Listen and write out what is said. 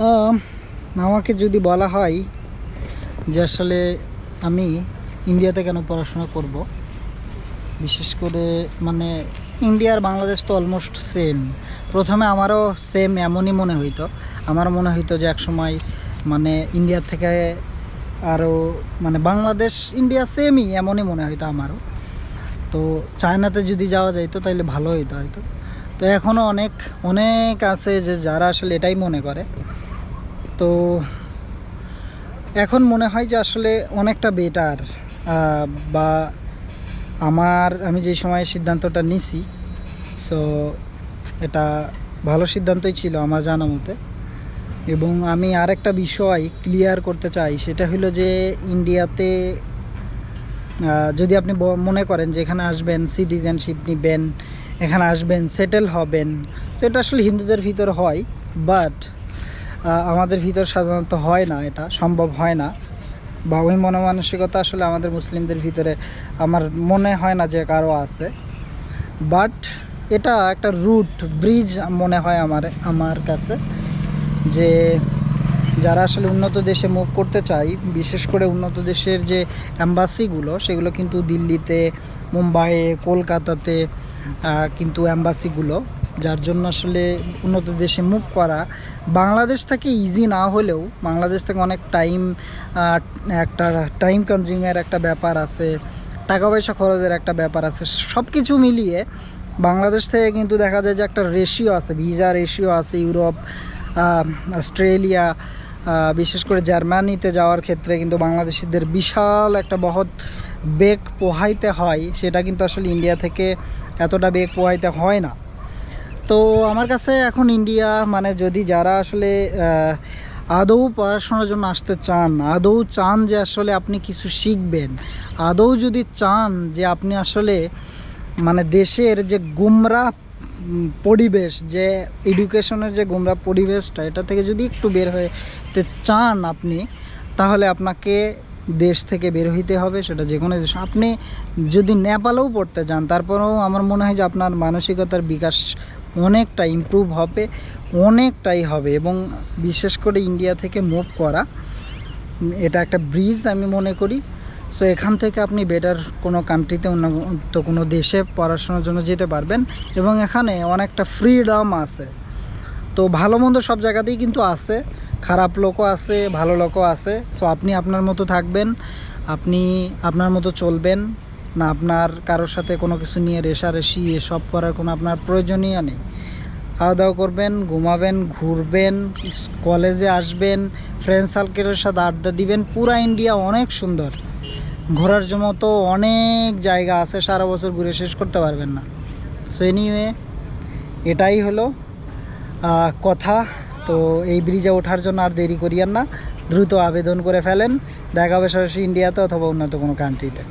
আম, আমাকে যদি বলা হয় যে আসলে আমি ইন্ডিয়াতে কেন পড়াশোনা করব বিশেষ করে মানে ইন্ডিয়া আর বাংলাদেশ তো অলমোস্ট সেম প্রথমে আমারও সেম এমনই মনে হইতো। আমার মনে হইতো যে একসময় মানে ইন্ডিয়া থেকে আরও মানে বাংলাদেশ ইন্ডিয়া সেমই এমনই মনে হইতো আমারও। তো চায়নাতে যদি যাওয়া যাইতো তাহলে ভালো হইতো হয়তো। তো এখনও অনেক অনেক আছে যে যারা আসলে এটাই মনে করে। তো এখন মনে হয় যে আসলে অনেকটা বেটার বা আমার, আমি যে সময় সিদ্ধান্তটা নিছি সো এটা ভালো সিদ্ধান্তই ছিল আমার জানা মতে। এবং আমি আরেকটা বিষয় ক্লিয়ার করতে চাই, সেটা হলো যে ইন্ডিয়াতে যদি আপনি মনে করেন যে এখানে আসবেন সিটিজেনশিপ নেবেন, এখানে আসবেন সেটেল হবেন, তো এটা আসলে হিন্দুদের ভিতর হয় বাট আমাদের ভিতর সাধারণত হয় না, এটা সম্ভব হয় না। বা ওই মনমানসিকতা আসলে আমাদের মুসলিমদের ভিতরে আমার মনে হয় না যে কারও আছে। বাট এটা একটা রুট ব্রিজ মনে হয় আমার আমার কাছে যে যারা আসলে উন্নত দেশে মুভ করতে চাই বিশেষ করে উন্নত দেশের যে অ্যাম্বাসিগুলো সেগুলো কিন্তু দিল্লিতে, মুম্বাইয়ে, কলকাতাতে কিন্তু অ্যাম্বাসিগুলো যার জন্য আসলে উন্নত দেশে মুভ করা। বাংলাদেশ থেকে ইজি না হলেও বাংলাদেশ থেকে অনেক টাইম একটা টাইম কনজিউমের একটা ব্যাপার আছে, টাকা পয়সা খরচের একটা ব্যাপার আছে সব কিছু মিলিয়ে বাংলাদেশ থেকে কিন্তু দেখা যায় যে একটা রেশিও আছে ভিসা রেশিও আছে ইউরোপ অস্ট্রেলিয়া বিশেষ করে জার্মানিতে যাওয়ার ক্ষেত্রে কিন্তু বাংলাদেশিদের বিশাল একটা বহৎ বেগ পোহাইতে হয়, সেটা কিন্তু আসলে ইন্ডিয়া থেকে এতটা বেগ পোহাইতে হয় না। তো আমার কাছে এখন ইন্ডিয়া মানে যদি যারা আসলে আদৌ পড়াশোনার জন্য আসতে চান, আদৌ চান যে আসলে আপনি কিছু শিখবেন, আদৌ যদি চান যে আপনি আসলে মানে দেশের যে গুমরা পরিবেশ, যে এডুকেশনের যে গুমরা পরিবেশটা, এটা থেকে যদি একটু বের হয়ে চান আপনি, তাহলে আপনাকে দেশ থেকে বের হইতে হবে, সেটা যে কোনো দেশ। আপনি যদি নেপালেও পড়তে যান, তারপরেও আমার মনে হয় যে আপনার মানসিকতার বিকাশ অনেকটা ইমপ্রুভ হবে, অনেকটাই হবে এবং বিশেষ করে ইন্ডিয়া থেকে মুভ করা, এটা একটা ব্রিজ আমি মনে করি। সো এখান থেকে আপনি বেটার কোনো কান্ট্রিতে উন্নত কোনো দেশে পড়াশোনার জন্য যেতে পারবেন এবং এখানে অনেকটা ফ্রিডম আছে। তো ভালো মন্দ সব জায়গাতেই কিন্তু আছে। খারাপ লোকও আছে, ভালো লোকও আছে। সো আপনি আপনার মতো থাকবেন, আপনি আপনার মতো চলবেন। না আপনার কারোর সাথে কোনো কিছু নিয়ে রেশারেশি, এসব করার কোনো আপনার প্রয়োজনীয় নেই। খাওয়া দাওয়া করবেন, ঘুমাবেন, ঘুরবেন, কলেজে আসবেন ফ্রেন্ড সার্কেলের সাথে আড্ডা দিবেন। পুরা ইন্ডিয়া অনেক সুন্দর। ঘোরার জন্য তো অনেক জায়গা আছে, সারা বছর ঘুরে শেষ করতে পারবেন না। সো এনিওয়ে এটাই হলো। কথা। তো এই ব্রিজে ওঠার জন্য আর দেরি করিয়েন না। দ্রুত আবেদন করে ফেলেন। দেখা হবে সরাসরি ইন্ডিয়াতে অথবা উন্নত কোনো কান্ট্রিতে